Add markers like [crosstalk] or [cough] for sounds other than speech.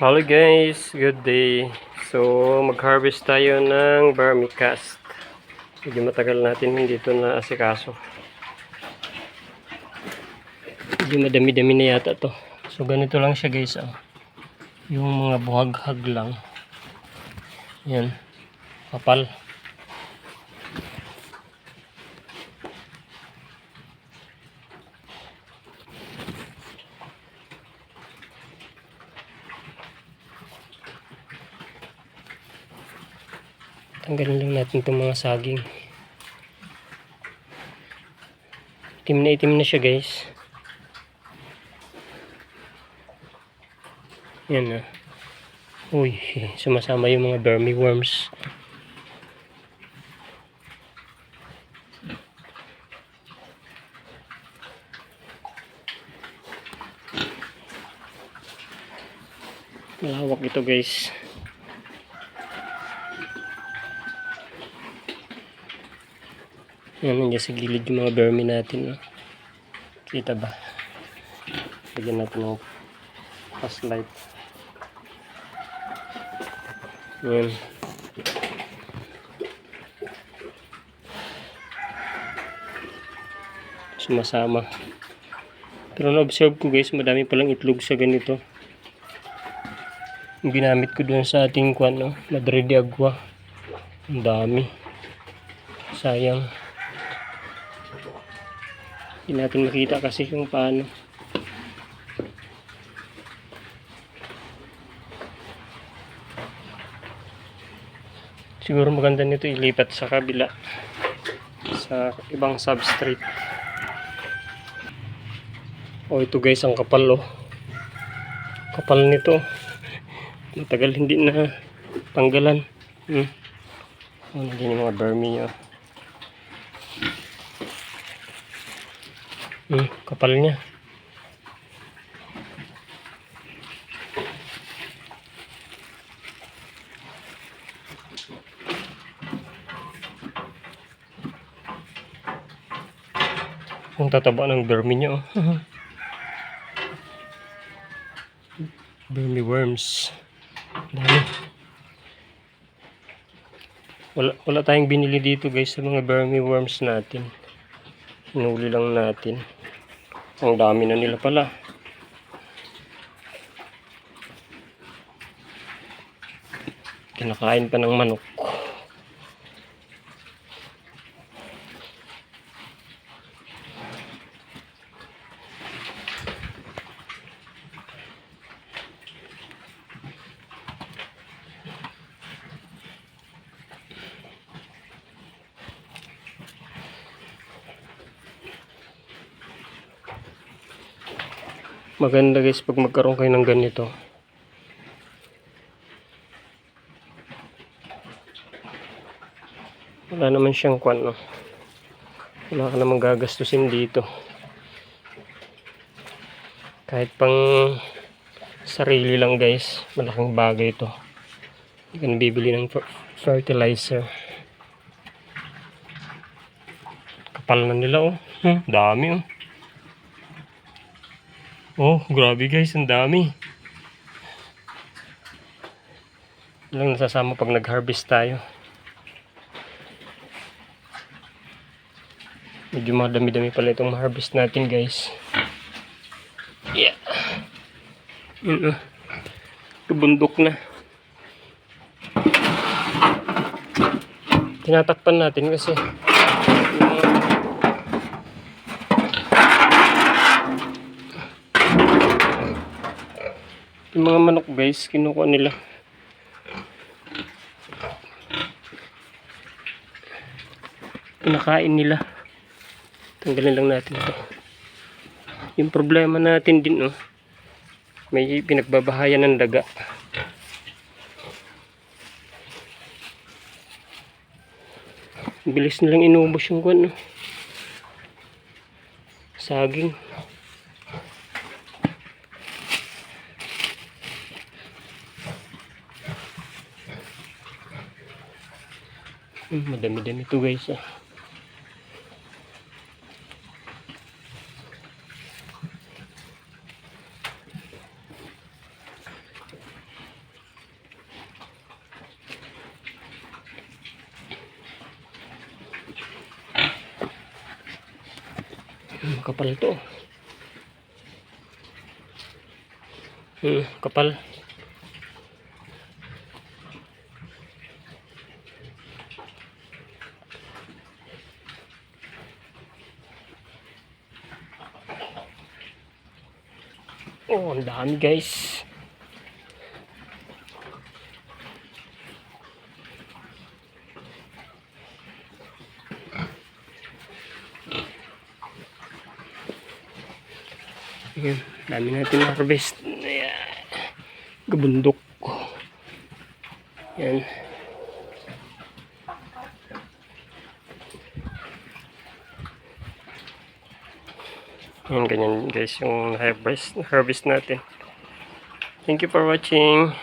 Hello guys, good day. So, mag-harvest tayo ng vermicast. Medyo matagal natin hindi ito na asikaso. Medyo madami-dami na yata to. So, ganito lang siya guys. Oh. Yung mga buhag-hag lang. Yan. Kapal. Tanggalin lang natin itong mga saging. Itim na itim na siya guys. Yan na. Uy, sumasama yung mga vermi worms. Malawak ito guys. Yan, nandiyan sa gilid yung mga vermi natin. No? Kita ba? Lagyan natin ng pass light. Yan. Sumasama. Pero na-observe ko guys, madami palang itlog sa ganito. Ginamit ko doon sa ating kwan, no? Madre de Agua. Ang dami. Sayang. Hindi natin makita kasi kung paano. Siguro maganda nito ilipat sa kabila. Sa ibang substrate. Oh, ito guys, ang kapal oh. Kapal nito. [laughs] Matagal hindi na tanggalan. Hmm. Oh, nandiyan yung mga vermi niya. Hmm, kapal niya. Ang tataba ng vermi niya. Oh. [laughs] vermi worms. Dami. Wala, wala tayong binili dito guys sa mga vermi worms natin. Hinuli lang natin. Ang dami na nila pala. Kinakain pa ng manok. Maganda guys pag magkaroon kayo ng ganito. Wala naman siyang kwan no. Wala ka namang gagastusin dito. Kahit pang sarili lang guys, malaking bagay ito. Hindi ka bibili ng fer- fertilizer. Kapal na nila oh. Hmm, dami oh. Oh, grabe guys, ang dami. Lang nasasama pag nag-harvest tayo. Medyo madami-dami pala itong harvest natin guys. Yeah. Yun oh. Bundok na. Tinatakpan natin kasi yung mga Mga manok guys, kinukuha nila. Pinakain nila. Tanggalin lang natin ito. Yung problema natin din, oh, may pinagbabahayan ng daga. Bilis nilang inubos yung kwan, oh. Saging. Hmm, madami-dami ito guys ah. Hmm, kapal to hmm, kapal Oh, ang dami guys. Ayan, dami natin harvest. Ayan. Gabundok. Yan. Yan, ganyan guys yung harvest, harvest natin. Thank you for watching.